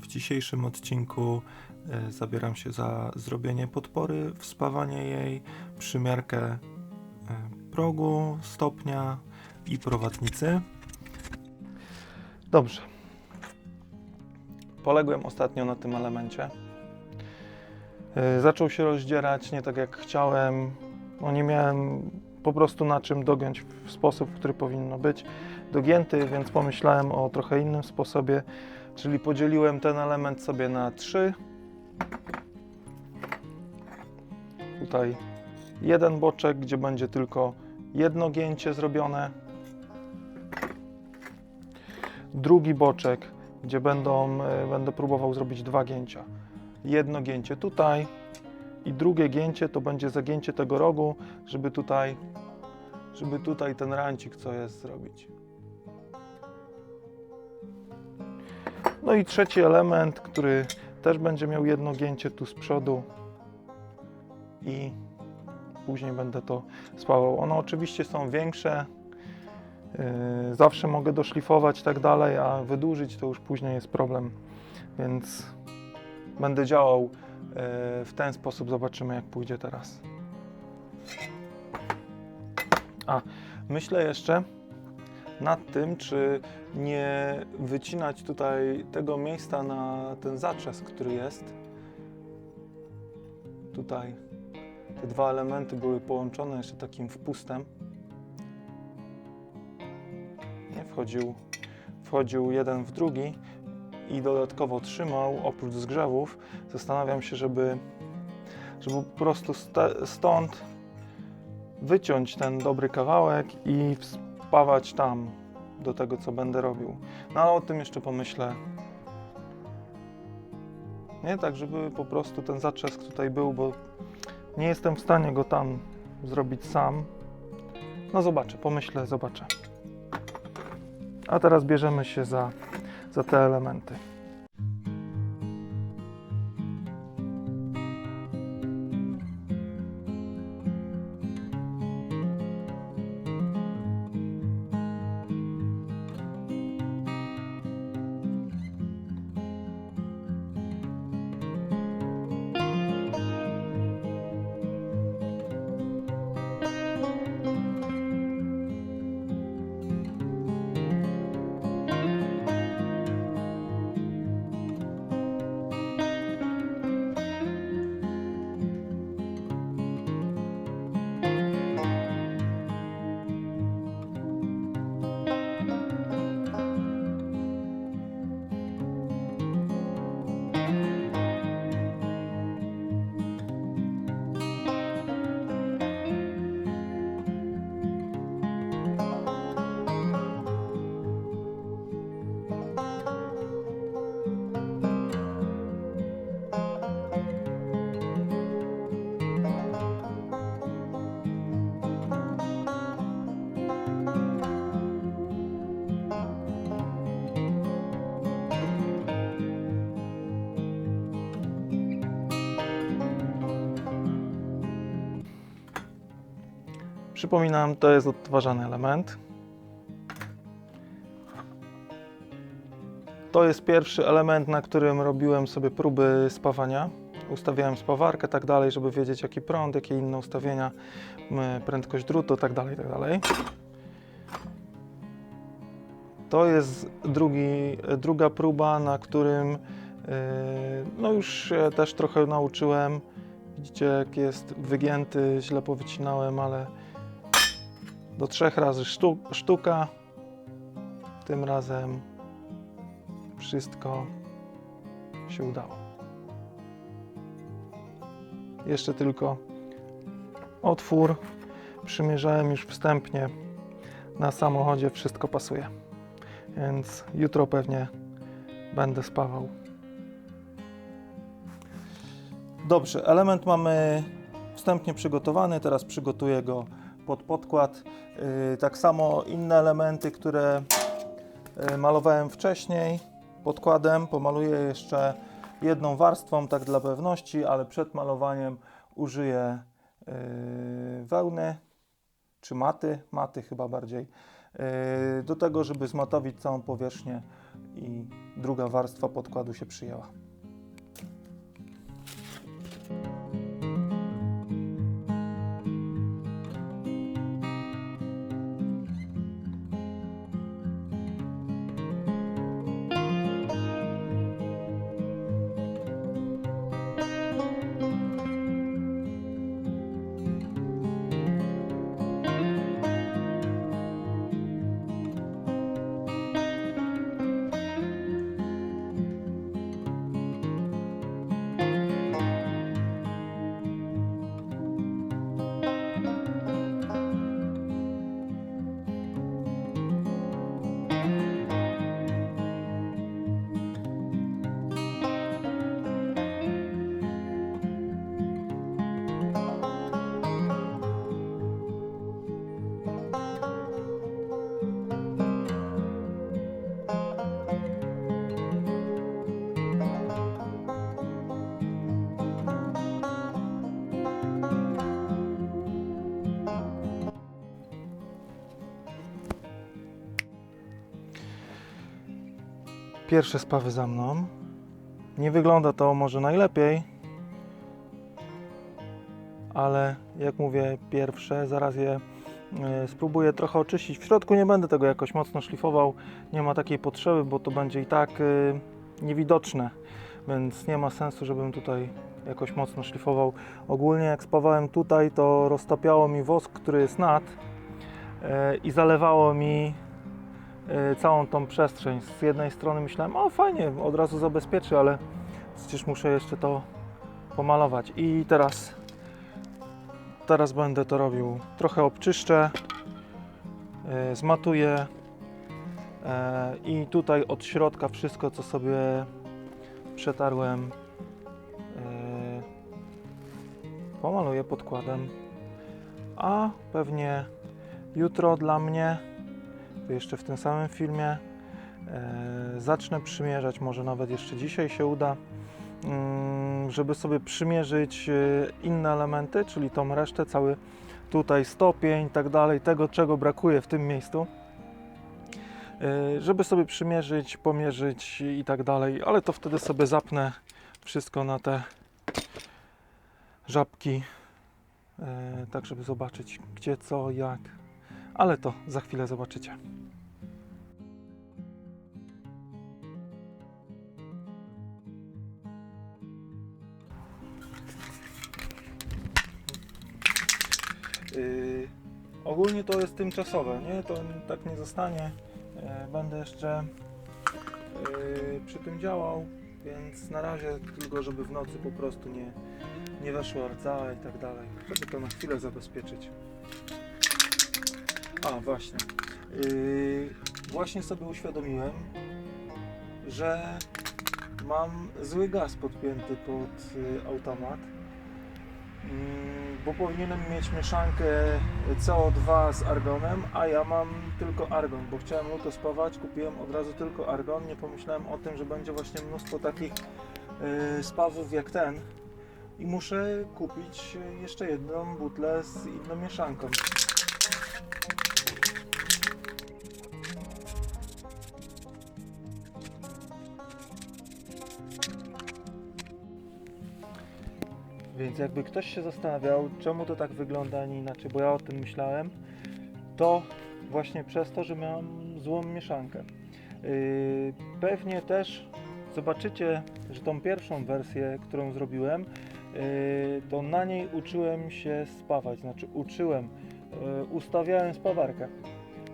W dzisiejszym odcinku e, zabieram się za zrobienie podpory, wspawanie jej, przymiarkę e, progu, stopnia i prowadnicy. Dobrze. Poległem ostatnio na tym elemencie. E, Zaczął się rozdzierać nie tak jak chciałem. No nie miałem po prostu na czym dogiąć w sposób, w który powinno być dogięty, więc pomyślałem o trochę innym sposobie, czyli podzieliłem ten element sobie na trzy. Tutaj jeden boczek, gdzie będzie tylko jedno gięcie zrobione. Drugi boczek, gdzie będą, e, będę próbował zrobić dwa gięcia. Jedno gięcie tutaj i drugie gięcie to będzie zagięcie tego rogu, żeby tutaj, żeby tutaj ten rancik co jest zrobić. No i trzeci element, który też będzie miał jedno gięcie tu z przodu i później będę to spawał. One oczywiście są większe, yy, zawsze mogę doszlifować tak dalej, a wydłużyć to już później jest problem, więc będę działał yy, w ten sposób. Zobaczymy jak pójdzie teraz. A, myślę jeszcze nad tym, czy nie wycinać tutaj tego miejsca na ten zaczes, który jest. Tutaj te dwa elementy były połączone jeszcze takim wpustem. Nie wchodził, wchodził jeden w drugi i dodatkowo trzymał oprócz zgrzewów. Zastanawiam się, żeby, żeby po prostu stąd wyciąć ten dobry kawałek i spawać tam do tego, co będę robił. No ale o tym jeszcze pomyślę. Nie tak, żeby po prostu ten zatrzask tutaj był, bo nie jestem w stanie go tam zrobić sam. No zobaczę, pomyślę, zobaczę. A teraz bierzemy się za, za te elementy. Przypominam, to jest odtwarzany element. To jest pierwszy element, na którym robiłem sobie próby spawania. Ustawiałem spawarkę, tak dalej, żeby wiedzieć jaki prąd, jakie inne ustawienia, prędkość drutu, tak dalej, tak dalej. To jest drugi, druga próba, na którym yy, no już się też trochę nauczyłem. Widzicie, jak jest wygięty, źle powycinałem, ale do trzech razy sztu, sztuka. Tym razem wszystko się udało. Jeszcze tylko otwór. Przymierzałem już wstępnie na samochodzie, wszystko pasuje. Więc jutro pewnie będę spawał. Dobrze, element mamy wstępnie przygotowany, teraz przygotuję go pod podkład. Yy, Tak samo inne elementy, które yy, malowałem wcześniej podkładem, pomaluję jeszcze jedną warstwą, tak dla pewności, ale przed malowaniem użyję yy, wełny czy maty, maty chyba bardziej, do tego, żeby zmatowić całą powierzchnię i druga warstwa podkładu się przyjęła. Pierwsze spawy za mną. Nie wygląda to może najlepiej, ale jak mówię, pierwsze, zaraz je e, spróbuję trochę oczyścić. W środku nie będę tego jakoś mocno szlifował, nie ma takiej potrzeby, bo to będzie i tak e, niewidoczne, więc nie ma sensu, żebym tutaj jakoś mocno szlifował. Ogólnie jak spawałem tutaj, to roztapiało mi wosk, który jest nad e, i zalewało mi całą tą przestrzeń. Z jednej strony myślałem, o fajnie, od razu zabezpieczy, ale przecież muszę jeszcze to pomalować. I teraz, teraz będę to robił. Trochę obczyszczę, e, zmatuję e, i tutaj od środka wszystko, co sobie przetarłem, pomaluję podkładem. A pewnie jutro dla mnie jeszcze w tym samym filmie. E, zacznę przymierzać, może nawet jeszcze dzisiaj się uda, mm, żeby sobie przymierzyć e, inne elementy, czyli tą resztę, cały tutaj stopień i tak dalej, tego czego brakuje w tym miejscu. E, żeby sobie przymierzyć, pomierzyć i tak dalej, ale to wtedy sobie zapnę wszystko na te żabki, tak żeby zobaczyć gdzie, co, jak, ale to za chwilę zobaczycie. Yy, ogólnie to jest tymczasowe, nie? To tak nie zostanie. E, Będę jeszcze yy, przy tym działał, więc na razie tylko, żeby w nocy po prostu nie, nie weszła rdza i tak dalej, żeby to na chwilę zabezpieczyć. A, właśnie. Yy, właśnie sobie uświadomiłem, że mam zły gaz podpięty pod y, automat. Mm, Bo powinienem mieć mieszankę CO2 z argonem, a ja mam tylko argon, bo chciałem luto spawać, kupiłem od razu tylko argon. Nie pomyślałem o tym, że będzie właśnie mnóstwo takich y, spawów jak ten i muszę kupić jeszcze jedną butlę z inną mieszanką. Więc jakby ktoś się zastanawiał, czemu to tak wygląda, a nie inaczej, bo ja o tym myślałem, to właśnie przez to, że miałem złą mieszankę. Yy, pewnie też zobaczycie, że tą pierwszą wersję, którą zrobiłem, yy, to na niej uczyłem się spawać, znaczy uczyłem, yy, ustawiałem spawarkę.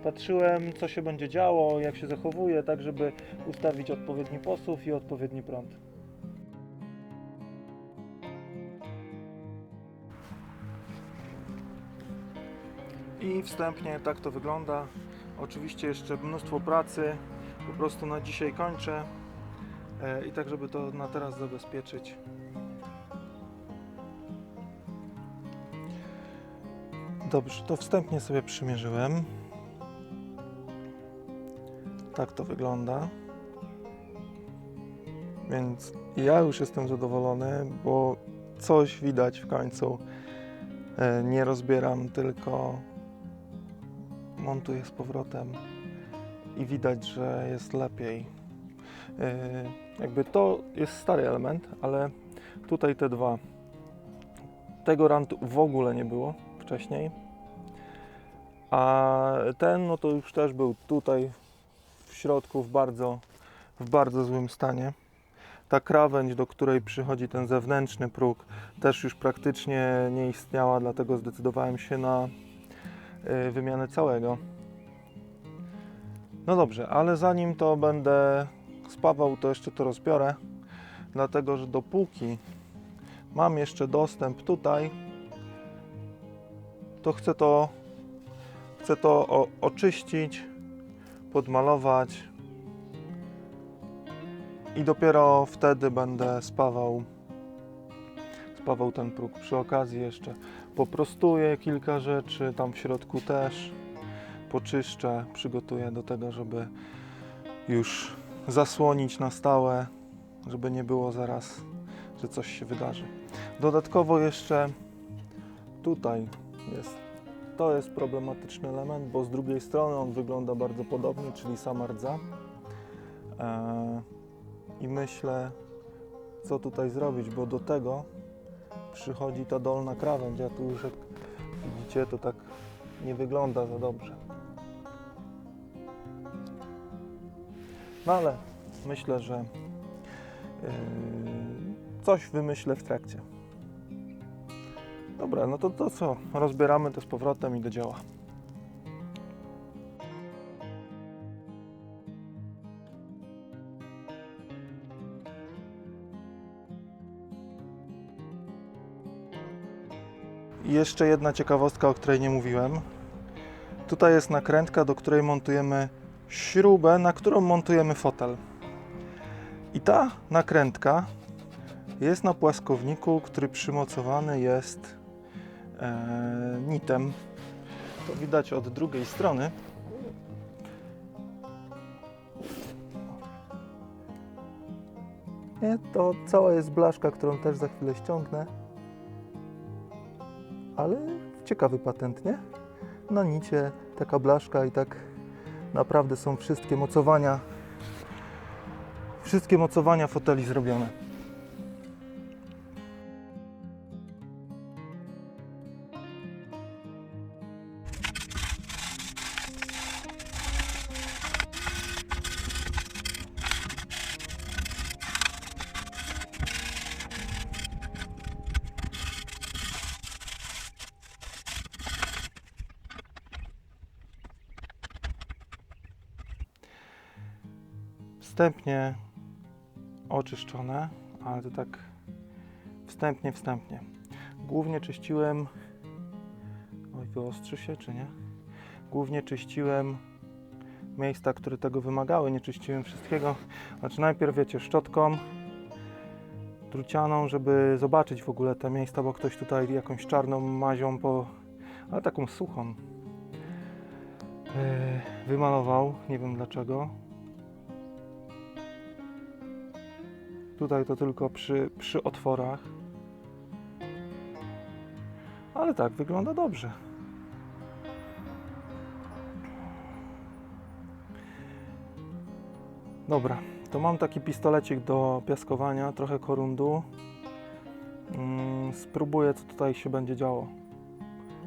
Patrzyłem, co się będzie działo, jak się zachowuje, tak żeby ustawić odpowiedni posuw i odpowiedni prąd. I wstępnie tak to wygląda. Oczywiście jeszcze mnóstwo pracy. Po prostu na dzisiaj kończę. E, I tak, żeby to na teraz zabezpieczyć. Dobrze, to wstępnie sobie przymierzyłem. Tak to wygląda. Więc ja już jestem zadowolony, bo coś widać w końcu. E, Nie rozbieram, tylko montuję z powrotem i widać, że jest lepiej. jakby to jest stary element, ale tutaj te dwa. Tego rantu w ogóle nie było wcześniej. A ten, no to już też był tutaj w środku w bardzo, w bardzo złym stanie. Ta krawędź, do której przychodzi ten zewnętrzny próg, też już praktycznie nie istniała, dlatego zdecydowałem się na wymianę całego. No dobrze, ale zanim to będę spawał, to jeszcze to rozbiorę, dlatego że dopóki mam jeszcze dostęp tutaj, to chcę to, chcę to oczyścić, podmalować i dopiero wtedy będę spawał, spawał ten próg. Przy okazji jeszcze poprostuję kilka rzeczy, tam w środku też poczyszczę, przygotuję do tego, żeby już zasłonić na stałe, żeby nie było zaraz, że coś się wydarzy. Dodatkowo jeszcze tutaj jest, to jest problematyczny element, bo z drugiej strony on wygląda bardzo podobnie, czyli sama rdza. Eee, I myślę, co tutaj zrobić, bo do tego przychodzi ta dolna krawędź, a tu już jak widzicie, to tak nie wygląda za dobrze. No ale myślę, że yy, coś wymyślę w trakcie. Dobra, no to, to co? Rozbieramy to z powrotem i do dzieła. I jeszcze jedna ciekawostka, o której nie mówiłem. Tutaj jest nakrętka, do której montujemy śrubę, na którą montujemy fotel. I ta nakrętka jest na płaskowniku, który przymocowany jest e, nitem. To widać od drugiej strony. Nie, to cała jest blaszka, którą też za chwilę ściągnę. Ale ciekawy patent, nie? Na nicie taka blaszka i tak naprawdę są wszystkie mocowania wszystkie mocowania foteli zrobione. Wstępnie oczyszczone, ale to tak wstępnie, wstępnie. Głównie czyściłem. Oj, wyostrzy się, czy nie? Głównie czyściłem miejsca, które tego wymagały. Nie czyściłem wszystkiego. Znaczy, najpierw wiecie, szczotką drucianą, żeby zobaczyć w ogóle te miejsca, bo ktoś tutaj jakąś czarną mazią, po, ale taką suchą, yy, wymalował. Nie wiem dlaczego. Tutaj to tylko przy, przy otworach. Ale tak, wygląda dobrze. Dobra, to mam taki pistolecik do piaskowania, trochę korundu. Mm, spróbuję, co tutaj się będzie działo.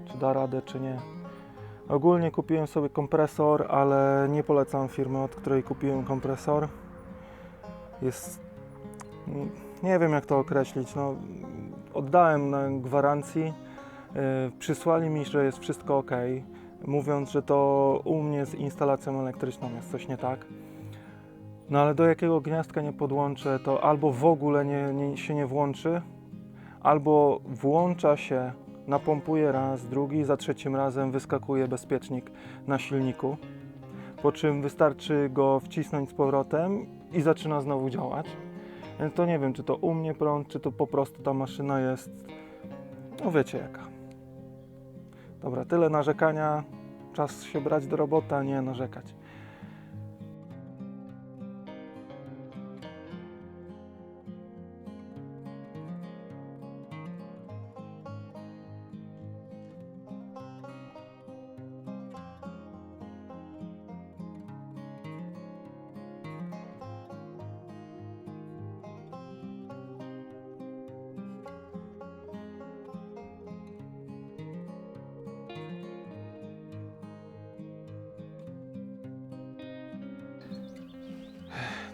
Czy da radę, czy nie. Ogólnie kupiłem sobie kompresor, ale nie polecam firmy, od której kupiłem kompresor. Jest nie wiem jak to określić. No, oddałem na gwarancji. Yy, przysłali mi, że jest wszystko ok, mówiąc, że to u mnie z instalacją elektryczną jest coś nie tak. No ale do jakiego gniazdka nie podłączę, to albo w ogóle nie, nie, się nie włączy, albo włącza się, napompuje raz, drugi, za trzecim razem wyskakuje bezpiecznik na silniku, po czym wystarczy go wcisnąć z powrotem i zaczyna znowu działać. Więc to nie wiem, czy to u mnie prąd, czy to po prostu ta maszyna jest, no wiecie jaka. Dobra, tyle narzekania. Czas się brać do roboty, a nie narzekać.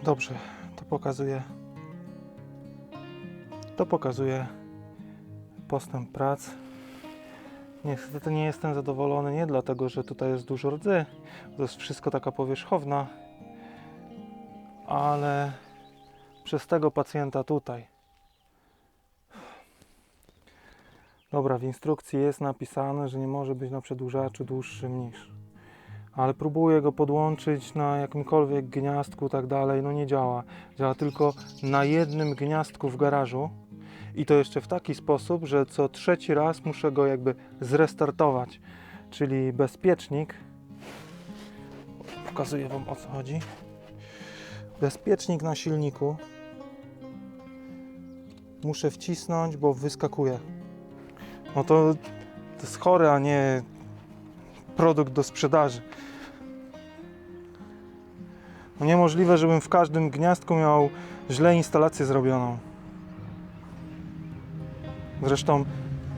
Dobrze, to pokazuje. To pokazuje postęp prac. Niestety nie jestem zadowolony nie dlatego, że tutaj jest dużo rdzy, to jest wszystko taka powierzchowna, ale przez tego pacjenta tutaj. Dobra, w instrukcji jest napisane, że nie może być na przedłużaczu dłuższym niż. Ale próbuję go podłączyć na jakimkolwiek gniazdku, tak dalej, no nie działa. Działa tylko na jednym gniazdku w garażu i to jeszcze w taki sposób, że co trzeci raz muszę go jakby zrestartować. Czyli bezpiecznik. Pokazuję Wam o co chodzi. Bezpiecznik na silniku muszę wcisnąć, bo wyskakuje. No to, to jest chore, a nie produkt do sprzedaży. No niemożliwe, żebym w każdym gniazdku miał źle instalację zrobioną. Zresztą,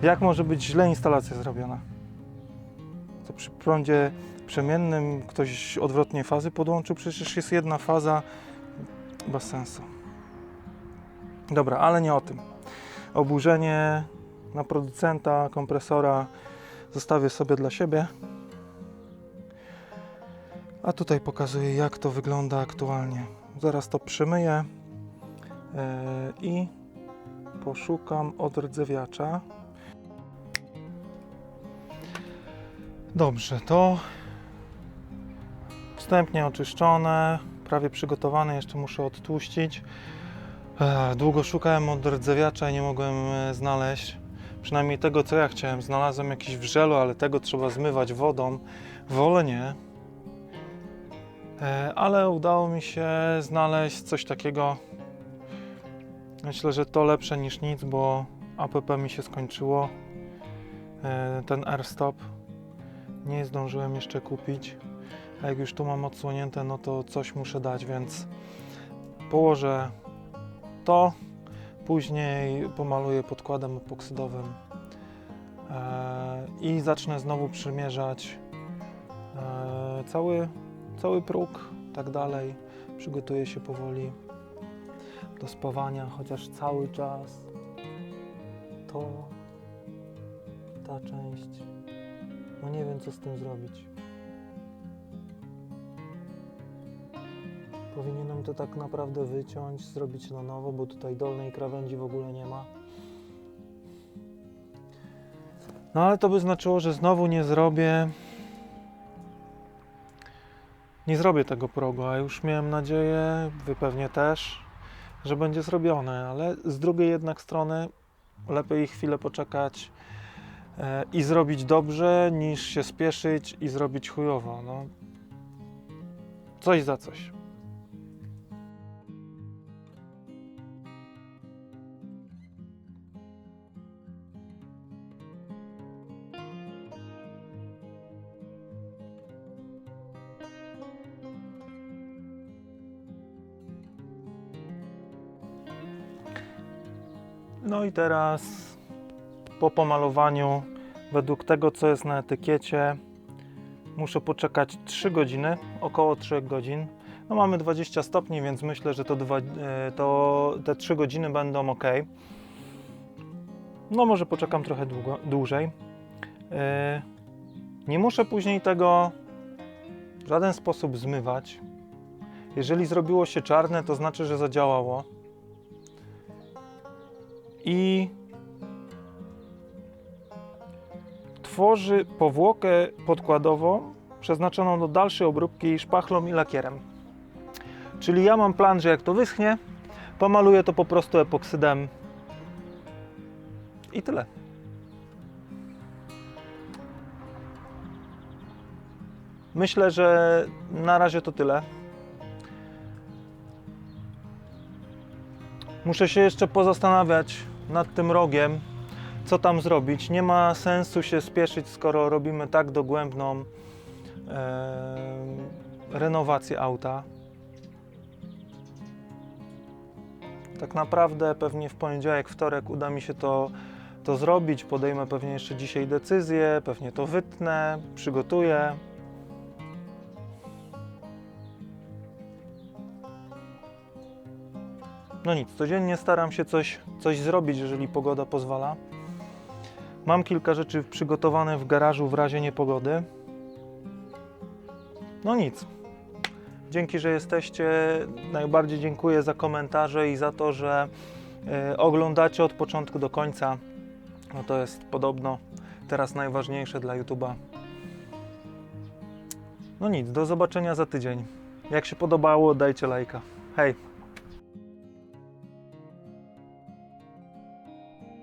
jak może być źle instalacja zrobiona? To przy prądzie przemiennym ktoś odwrotnie fazy podłączył? Przecież jest jedna faza bez sensu. Dobra, ale nie o tym. Oburzenie na producenta kompresora zostawię sobie dla siebie. A tutaj pokazuję, jak to wygląda aktualnie. Zaraz to przemyję yy, i poszukam odrdzewiacza. Dobrze, to wstępnie oczyszczone, prawie przygotowane, jeszcze muszę odtłuścić. Ech, Długo szukałem odrdzewiacza i nie mogłem e, znaleźć. Przynajmniej tego, co ja chciałem. Znalazłem jakiś w żelu, ale tego trzeba zmywać wodą. Wolę nie. E, Ale udało mi się znaleźć coś takiego. Myślę, że to lepsze niż nic, bo APP mi się skończyło. E, Ten AirStop nie zdążyłem jeszcze kupić. A jak już tu mam odsłonięte, no to coś muszę dać, więc położę to. Później pomaluję podkładem epoksydowym e, i zacznę znowu przymierzać cały, cały próg, tak dalej. Przygotuję się powoli do spawania, chociaż cały czas to ta część. No nie wiem, co z tym zrobić. Powinienem to tak naprawdę wyciąć, zrobić na nowo, bo tutaj dolnej krawędzi w ogóle nie ma. No ale to by znaczyło, że znowu nie zrobię. Nie zrobię tego progu, a już miałem nadzieję, wy pewnie też, że będzie zrobione, ale z drugiej jednak strony lepiej chwilę poczekać e, i zrobić dobrze, niż się spieszyć i zrobić chujowo. No. Coś za coś. No i teraz po pomalowaniu, według tego co jest na etykiecie, muszę poczekać 3 godziny, około 3 godzin. No mamy 20 stopni, więc myślę, że to, dwa, e, to te 3 godziny będą ok. No może poczekam trochę długo, dłużej. E, Nie muszę później tego w żaden sposób zmywać. Jeżeli zrobiło się czarne, to znaczy, że zadziałało i tworzy powłokę podkładową przeznaczoną do dalszej obróbki szpachlą i lakierem. Czyli ja mam plan, że jak to wyschnie, pomaluję to po prostu epoksydem i tyle. Myślę, że na razie to tyle. Muszę się jeszcze pozastanawiać nad tym rogiem, co tam zrobić. Nie ma sensu się spieszyć, skoro robimy tak dogłębną e, renowację auta. Tak naprawdę pewnie w poniedziałek, wtorek uda mi się to, to zrobić. Podejmę pewnie jeszcze dzisiaj decyzję, pewnie to wytnę, przygotuję. No nic, codziennie staram się coś, coś zrobić, jeżeli pogoda pozwala. Mam kilka rzeczy przygotowane w garażu w razie niepogody. No nic. Dzięki, że jesteście. Najbardziej dziękuję za komentarze i za to, że e, oglądacie od początku do końca. No to jest podobno teraz najważniejsze dla YouTube'a. No nic, do zobaczenia za tydzień. Jak się podobało, dajcie lajka. Hej!